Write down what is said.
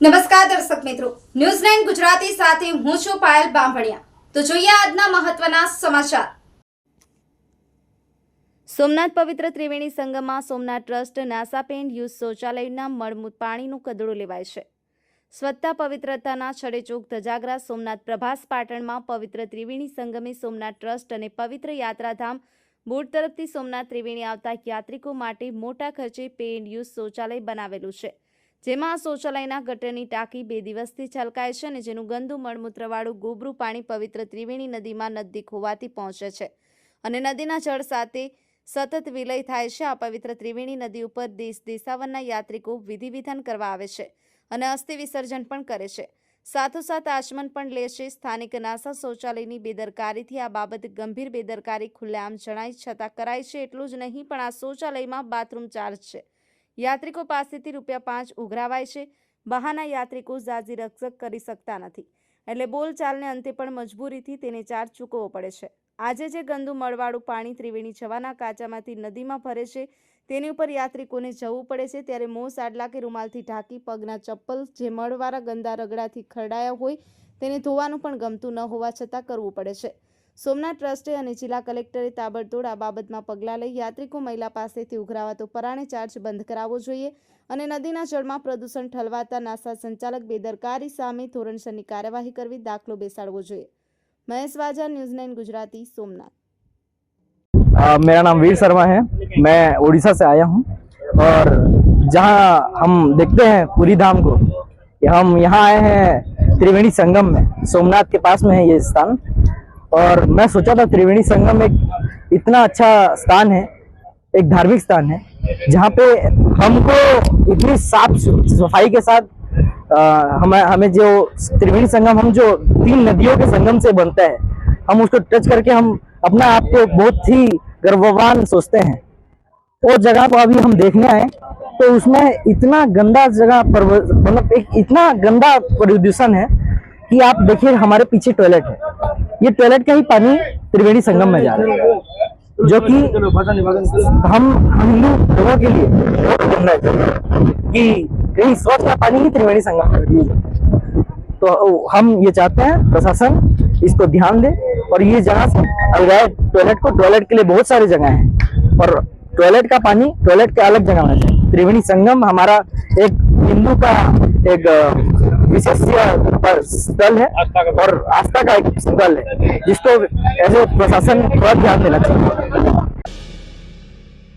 નમસ્કાર દર્શક મિત્રો. ન્યૂઝ નાઇન ગુજરાતી સાથે હું છું પાયલ બાંભણિયા તો જોઈએ આજના મહત્વના સમાચાર. સોમનાથ પવિત્ર ત્રિવેણી સંગમમાં સોમનાથ ટ્રસ્ટ નાસાપેન્ડ યુઝ શૌચાલયના મળમૂત પાણીનું કદડું લેવાય છે. સ્વચ્છતા, પવિત્રતાના છડેચોક ધજાગરા સોમનાથ પ્રભાસ પાટણમાં પવિત્ર ત્રિવેણી સંગમે સોમનાથ ટ્રસ્ટ અને પવિત્ર યાત્રાધામ બોર્ડ તરફથી સોમનાથ ત્રિવેણી આવતા યાત્રિકો માટે મોટા ખર્ચે પે એન્ડ યુઝ શૌચાલય બનાવેલું છે. જેમાં શૌચાલયના ગટરની ટાંકી બે દિવસથી છલકાય છે અને જેનું ગંદુ મળમૂત્રવાળું ગોબરું પાણી પવિત્ર ત્રિવેણી નદીમાં નજદીક હોવાથી પહોંચે છે. અને નદીના જળ સાથે સતત વિલય થાય છે. આ પવિત્ર ત્રિવેણી નદી ઉપર દેશ દેશાવરના યાત્રિકો વિધિવિધાન કરવા આવે છે અને અસ્થિ વિસર્જન પણ કરે છે. સાથોસાથ આચમન પણ લે છે. સ્થાનિક નાસા શૌચાલયની બેદરકારીથી આ બાબત ગંભીર બેદરકારી ખુલ્લેઆમ જણાય છતાં કરાય છે એટલું જ નહીં, પણ આ શૌચાલયમાં બાથરૂમ ચાર્જ છે. યાત્રિકો પાસેથી રૂપિયા પાંચ ઉઘરાવાય છે. બહાના યાત્રિકો ઝાઝી રક્ષક કરી શકતા નથી. એટલે બોલચાલને અંતે પણ મજબૂરીથી તેને ચાર્જ ચૂકવવો પડે છે. આજે જે ગંદુ મળવાળું પાણી ત્રિવેણી જવાના કાચામાંથી નદીમાં ફરે છે, તેની ઉપર યાત્રિકોને જવું પડે છે ત્યારે મોં સાડલા કે રૂમાલથી ઢાંકી પગના ચપ્પલ જે મળવાળા ગંદા રગડાથી ખરડાયા હોય તેને ધોવાનું પણ ગમતું ન હોવા છતાં કરવું પડે છે. સોમનાથ ટ્રસ્ટે અને જિલ્લા કલેક્ટરે તાબડતોડ આ બાબતમાં પગલાં લઈ યાત્રિકો મહિલા પાસેથી ઉઘરાવાતો પરાણે ચાર્જ બંધ કરાવવો જોઈએ અને નદીના જળમાં પ્રદૂષણ ઠલવાતા નાસા સંચાલક બેદરકારી સામે ધોરણસરની કાર્યવાહી કરવી દાખલો બેસાડવો જોઈએ મહેશ વાજા ન્યૂઝ નાઇન ગુજરાતી સોમનાથ अ, मेरा नाम वीर शर्मा है मैं उड़ीसा से आया हूँ और जहाँ हम देखते हैं पूरी धाम को कि हम यहाँ आए हैं त्रिवेणी संगम में सोमनाथ के पास में है ये स्थान और मैं सोचा था त्रिवेणी संगम एक इतना अच्छा स्थान है एक धार्मिक स्थान है जहाँ पे हमको इतनी साफ़ सफ़ाई के साथ अ, हमें हमें जो त्रिवेणी संगम हम जो तीन नदियों के संगम से बनता है हम उसको टच करके हम अपना आप को बहुत ही गर्ववान सोचते हैं। वो जगह को अभी हम देखने आए तो उसमें इतना गंदा जगह मतलब एक इतना गंदा प्रदूषण है कि आप देखिए हमारे पीछे टॉयलेट है। ये टॉयलेट का ही पानी त्रिवेणी संगम में जा रहा है। जो कि हम हिंदू लोगों के लिए कि कहीं स्वच्छ का पानी ही त्रिवेणी संगम में। तो हम ये चाहते हैं, प्रशासन इसको ध्यान दे और ये जगह से अलगाए टॉयलेट को टॉयलेट के लिए बहुत सारी जगह है। और टॉयलेट का पानी टॉयलेट के अलग जगह में जाए त्रिवेणी संगम हमारा एक हिंदू का एक अ, विशेष पर स्थल है और आस्था का एक स्थल है जिसको ऐसे प्रशासन थोड़ा ध्यान देना चाहिए